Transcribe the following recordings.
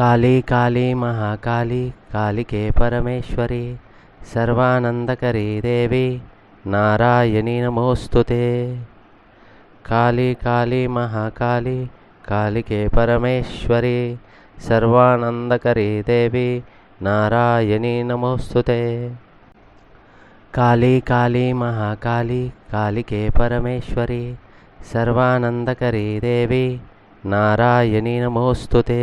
కాళీ కాళీ మహాకాళీ కాళికే పరమేశ్వరి సర్వానందకరీ దేవి నారాయణి నమోస్తుతే కాళీ కాళీ మహాకాళీ కాళికే పరమేశ్వరి సర్వానందకరీ దేవి నారాయణి నమోస్తుతే కాళీ కాళీ మహాకాళీ కాళికే పరమేశ్వరి సర్వానందకరీ దేవి నారాయణి నమోస్తుతే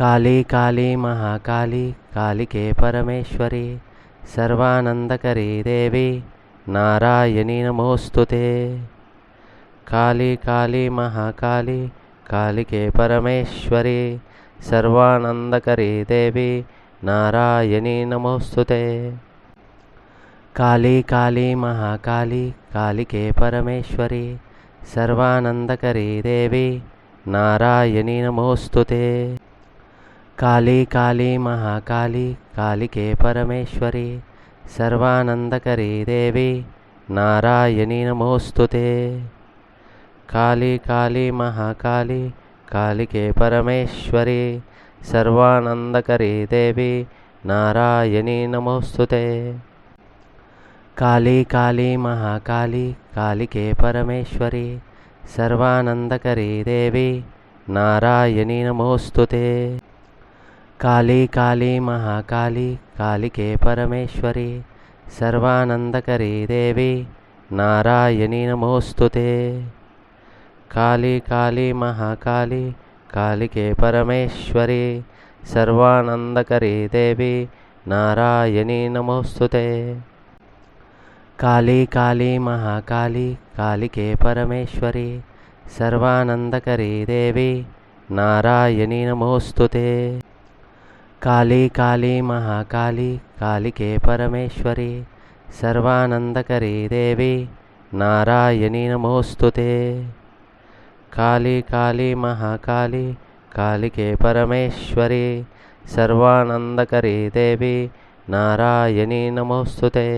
కాళీ కాళీ మహాకాళీ కాళికే పరమేశ్వరి సర్వానందకరీ దేవి నారాయణి నమోస్తుతే కాళీ కాళీ మహాకాళీ కాళికే పరమేశ్వరి సర్వానందకరీ దేవి నారాయణి నమోస్తుతే కాళీ కాళీ మహాకాళీ కాళికే పరమేశ్వరి సర్వానందకరీ దేవి నారాయణి నమోస్తుతే కాళీ కాళీ మహాకాళీ కాళికే పరమేశ్వరి సర్వానందకరీ దేవి నారాయణి నమోస్తుతే కాళీ కాళీ మహాకాళీ కాళికే పరమేశ్వరి సర్వానందకరీ దేవి నారాయణి నమోస్తుతే కాళీ కాళీ మహాకాళీ కాళికే పరమేశ్వరి సర్వానందకరీ దేవి నారాయణి నమోస్తుతే కాళీ కాళీ మహాకాళీ కాళికే పరమేశ్వరి సర్వానందకరీ దేవి నారాయణి నమోస్తుతే కాళీ కాళీ మహాకాళీ కాళికే పరమేశ్వరి సర్వానందకరీ దేవి నారాయణి నమోస్తుతే కాళీ కాళీ మహాకాళీ కాళికే పరమేశ్వరి సర్వానందకరీ దేవి నారాయణి నమోస్తుతే కాళీ కాళీ మహాకాళీ కాళికే పరమేశ్వరి సర్వానందకరీ దేవి నారాయణి నమోస్తుతే కాళీ కాళీ మహాకాళీ కాళికే పరమేశ్వరి సర్వానందకరీ దేవి నారాయణి నమోస్తుతే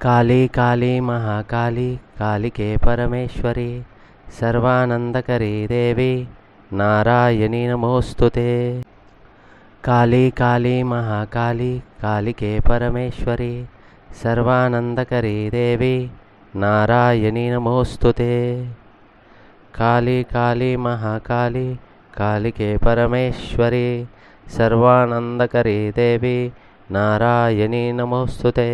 కాళీ కాళీ మహాకాళీ కాళికే పరమేశ్వరి సర్వానందకరీ దేవి నారాయణి నమోస్తుతే కాళీ కాళీ మహాకాళీ కాళికే పరమేశ్వరి సర్వానందకరీ దేవి నారాయణి నమోస్తుతే కాళీ కాళీ మహాకాళీ కాళికే పరమేశ్వరి సర్వానందకరీ దేవి నారాయణి నమోస్తుతే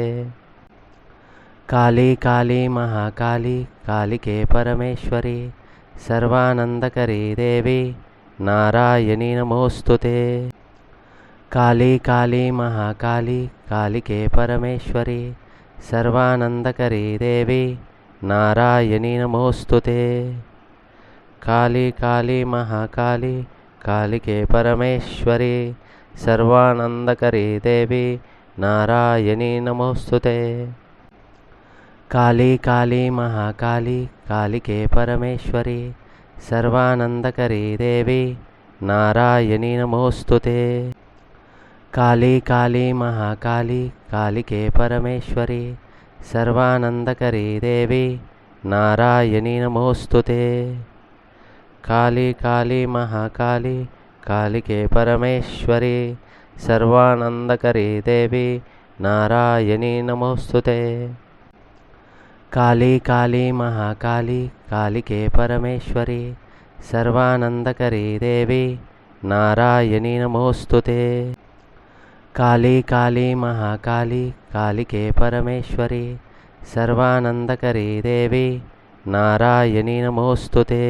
కాళీ కాళీ మహాకాళీ కాళికే పరమేశ్వరి సర్వానందకరీ దేవి నారాయణి నమోస్తుతే కాళీ కాళీ మహాకాళీ కాళికే పరమేశ్వరి సర్వానందకరీ దేవి నారాయణి నమోస్తుతే కాళీ కాళీ మహాకాళీ కాళికే పరమేశ్వరి సర్వానందకరీ దేవి నారాయణి నమోస్తుతే కాళీ కాళీ మహాకాళీ కాళికే పరమేశ్వరి సర్వానందకరీ దేవి నారాయణి నమోస్తుతే కాళీ కాళీ మహాకాళీ కాళికే పరమేశ్వరి సర్వానందకరీ దేవి నారాయణి నమోస్తుతే కాళీ కాళీ మహాకాళీ కాళికే పరమేశ్వరి సర్వానందకరీ దేవి నారాయణి నమోస్తుతే కాళీ కాళీ మహాకాళీ కాళికే పరమేశ్వరి సర్వానందకరీ దేవి నారాయణి నమోస్తుతే काले काले महाकाली कालिके परमेश्वरे सर्वानन्दकरे देवे, नारायणी नमोऽस्तु ते।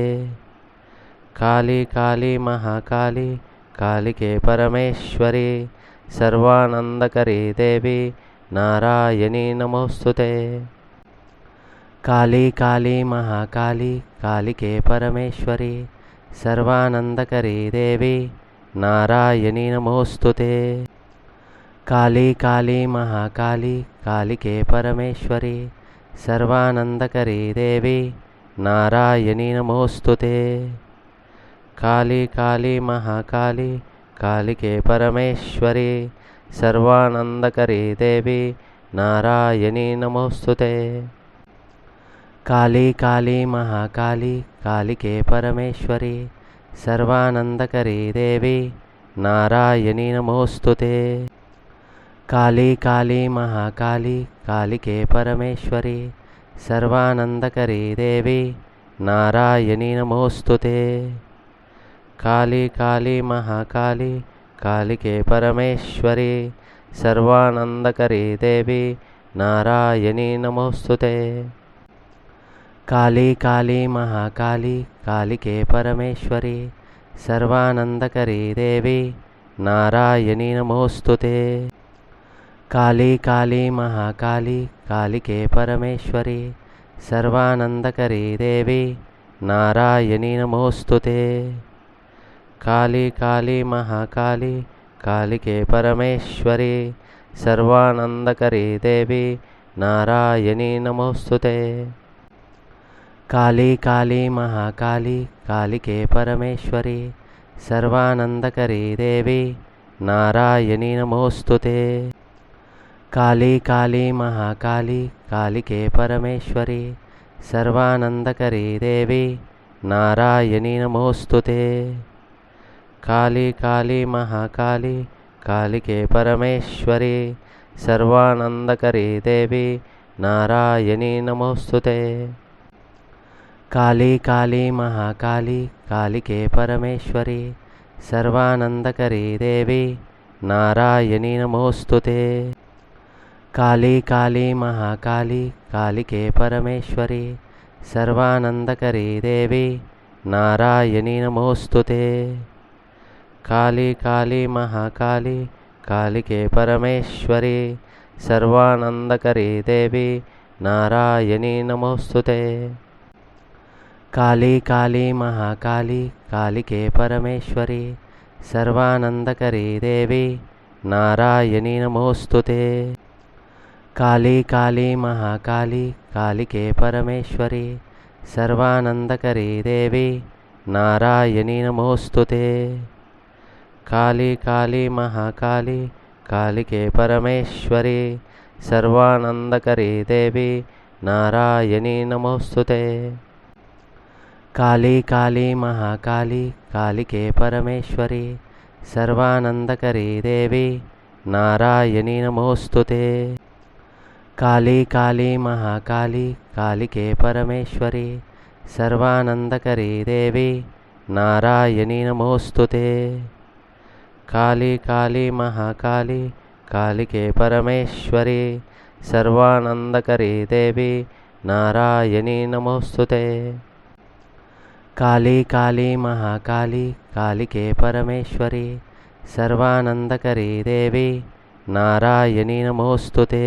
काले काले महाकाले कालिके परमेश्वरे सर्वानन्दकरे देवे, नारायणी नमोऽस्तु ते। काले काले महाकाली कालिके परमेश्वरे सर्वानन्दकरे देवे, नारायणी नमोऽस्तु కాళీ కాళీ మహాకాళీ కాళికే పరమేశ్వరి సర్వానందకరీ దేవి నారాయణి నమోస్తుతే కాళీ కాళీ మహాకాళీ కాళికే పరమేశ్వరి సర్వానందకరీ దేవి నారాయణి నమోస్తుతే కాళీ కాళీ మహాకాళీ కాళికే పరమేశ్వరి సర్వానందకరీ దేవి నారాయణి నమోస్తుతే కాళీ కాళీ మహాకాళి కాళికే పరమేశ్వరి సర్వానందకరీ దేవి నారాయణి నమోస్తుతే కాళీ కాళీ మహాకాళి కాళికే పరమేశ్వరి సర్వానందకరీ దేవి నారాయణి నమోస్తుతే కాళీ కాళీ మహాకాళి కాళికే పరమేశ్వరి సర్వానందకరీ దేవి నారాయణి నమోస్తుతే కాళీ కాళీ మహాకాళీ కాళికే పరమేశ్వరి సర్వానందకరీ దేవి నారాయణి నమోస్తుతే కాళీ కాళీ మహాకాళీ కాళికే పరమేశ్వరి సర్వానందకరీ దేవి నారాయణి నమోస్తుతే కాళీ కాళీ మహాకాళీ కాళికే పరమేశ్వరి సర్వానందకరీ దేవి నారాయణి నమోస్తుతే కాళీ కాళీ మహాకాళీ కాళికే పరమేశ్వరి సర్వానందకరీ దేవి నారాయణి నమోస్తుతే కాళీ కాళీ మహాకాళీ కాళికే పరమేశ్వరి సర్వానందకరీ దేవి నారాయణి నమోస్తుతే కాళీ కాళీ మహాకాళీ కాళికే పరమేశ్వరి సర్వానందకరీ దేవి నారాయణి నమోస్తుతే కాళీ కాళీ మహాకాళీ కాళికే పరమేశ్వరి సర్వానందకరీ దేవి నారాయణి నమోస్తుతే కాళీ కాళీ మహాకాళీ కాళికే పరమేశ్వరి సర్వానందకరీ దేవి నారాయణి నమోస్తుతే కాళీ కాళీ మహాకాళీ కాళికే పరమేశ్వరి సర్వానందకరీ దేవి నారాయణి నమోస్తుతే काली काली महाकाली, कालिके परमेश्वरी, सर्वानन्दकरी देवी, नारायणी नमोऽस्तु काली काली महाकाली, कालिके परमेश्वरी, सर्वानन्दकरी देवी, नारायणी नमोऽस्तु काली काली महाकाली, कालिके परमेश्वरी, सर्वानन्दकरी देवी, नारायणी नमोऽस्तु కాళీ కాళీ మహాకాళీ కాళికే పరమేశ్వరి సర్వానందకరీ దేవి నారాయణీ నమోస్తుతే కాళీ కాళీ మహాకాళీ కాళికే పరమేశ్వరి సర్వానందకరీ దేవి నారాయణీ నమోస్తుతే కాళీ కాళీ మహాకాళీ కాళికే పరమేశ్వరి సర్వానందకరీ దేవి నారాయణీ నమోస్తుతే